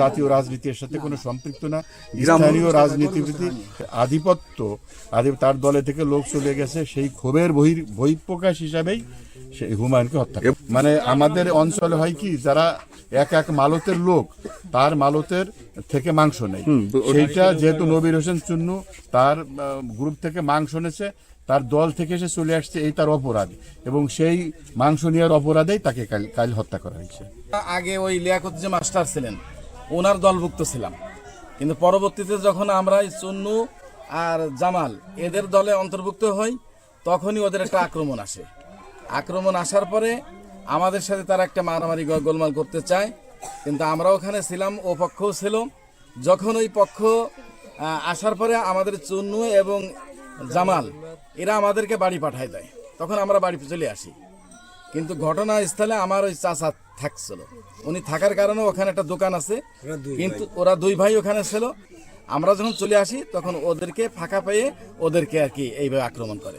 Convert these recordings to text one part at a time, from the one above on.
জাতীয় রাজনীতির সাথে কোনো সম্পৃক্ত না। স্থানীয় রাজনীতিবিদ আধিপত্য তার দলে থেকে লোক চলে গেছে সেই ক্ষোভের বহির বহিঃপ্রকাশ হিসাবেই সেই হুমায়ুনকে হত্যা মানে আমাদের অঞ্চলে হয় কি যারা এক এক মালতের লোক তার মালতের থেকে মাংস নেই সেইটা যেহেতু নবীর হোসেন চুন্নু তার গ্রুপ থেকে মাংস নেছে তার দল থেকে সে চলে আসছে এই তার অপরাধ। এবং সেই মাংস নেওয়ার অপরাধেই তাকে কাল কাল হত্যা করা হয়েছে। আগে ওই লিয়াকত যে মাস্টার ছিলেন ওনার দলভুক্ত ছিলাম। কিন্তু পরবর্তীতে যখন আমরা চুন্নু আর জামাল এদের দলে অন্তর্ভুক্ত হই, তখনই ওদের একটা আক্রমণ আসে। আক্রমণ আসার পরে আমাদের সাথে তারা একটা মারামারি গোলমাল করতে চায়। কিন্তু আমরা ওখানে ছিলাম, ও পক্ষও ছিল। যখন ওই পক্ষ আসার পরে আমাদের চুন্নু এবং জামাল, এরা আমাদেরকে বাড়ি পাঠায় দেয়। তখন আমরা বাড়ি চলে আসি। কিন্তু ঘটনাস্থলে আমার ওই চাচা থাকছিল। উনি থাকার কারণে ওখানে একটা দোকান আছে। কিন্তু ওরা দুই ভাই ওখানে ছিল। আমরা যখন চলে আসি তখন ওদেরকে ফাঁকা পেয়ে ওদেরকে আর কি এইভাবে আক্রমণ করে।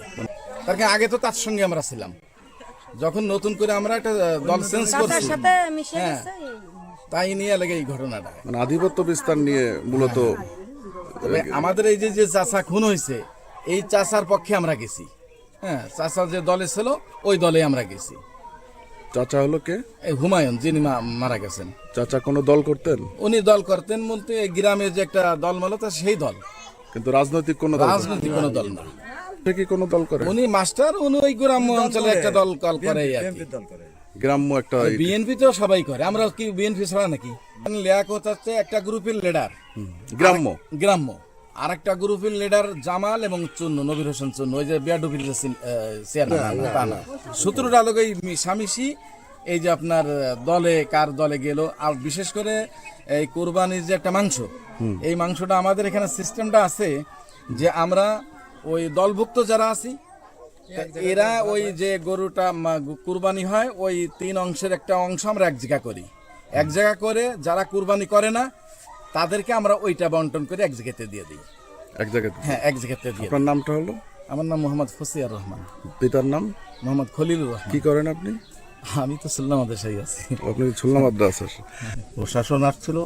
তার কারণ আগে তো তার সঙ্গে আমরা ছিলাম। যখন নতুন করে আমরা একটা দল চেঞ্জ করছি। হ্যাঁ। তাই নিয়ে লাগে এই ঘটনাটা। মানে আধিপত্য বিস্তার নিয়ে মূলত তবে আমাদের এই যে যে চাচা খুন হয়েছে এই চাষার পক্ষে আমরা গেছি। হ্যাঁ চাচা যে দলে ছিল ওই দলে আমরা গেছি। চাচা হলো কে? এই হুমায়ুন যিনি মা- মারা গেছেন। চাচা কোনো দল করতেন? উনি দল করতেন বলতে এই গ্রামে যে একটা দল মালো তা সেই দল। কিন্তু রাজনৈতিক কোনো রাজনৈতিক কোনো দল না। সে কি কোনো দল করে? উনি মাস্টার উনি ওই গ্রাম্য অঞ্চলে একটা দল কল করে। গ্রাম্য একটা বিএনপি তো সবাই করে। আমরা কি বিএনপি ছাড়া নাকি? লিয়াকত হচ্ছে একটা গ্রুপের লিডার গ্রাম্য? গ্রাম্য। আর একটা গ্রুপের লিডার জামাল এবং চুন্নু নবীর হোসেন চুন্নু ওই যে বিয়াডুপির চেয়ারম্যান লোক এই স্বামীসি এই যে আপনার দলে কার দলে গেল আর বিশেষ করে এই কোরবানির যে একটা মাংস এই মাংসটা আমাদের এখানে সিস্টেমটা আছে যে আমরা ওই দলভুক্ত যারা আছি এরা ওই যে গরুটা কুরবানি হয় ওই তিন অংশের একটা অংশ আমরা এক জায়গা করি। এক জায়গা করে যারা কুরবানি করে না তাদেরকে আমরা ওইটা বন্টন করে এক জায়গাতে দিয়ে দিই। এক জায়গাতে হ্যাঁ এক জায়গাতে দিয়ে দিই। আপনার নামটা হলো? আমার নাম মোহাম্মদ ফসিয়ার রহমান। পিতার নাম? মোহাম্মদ খলিলুর রহমান। কি করেন আপনি? আমি তো শুনলাম আমাদের সেই আছি আপনি খুলনা মাদ্রাসা প্রশাসন আসছিল।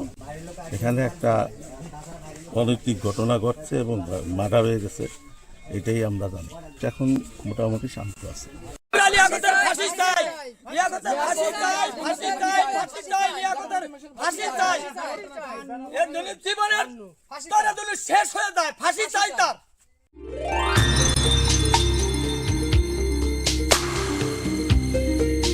এখানে একটা অনৈতিক ঘটনা ঘটছে এবং মার্ডার হয়ে গেছে। এটাই আমরা জানি। এখন মোটামুটি শান্ত আছে। লিয়াকতের ফাঁসি চাই ফাঁসি চাই ফাঁসি চাই ফাঁসি চাই লিয়াকতের ফাঁসি চাই। এর দলিত জীবনের তরে দলিত শেষ হয়ে যায় ফাঁসি চাই তার।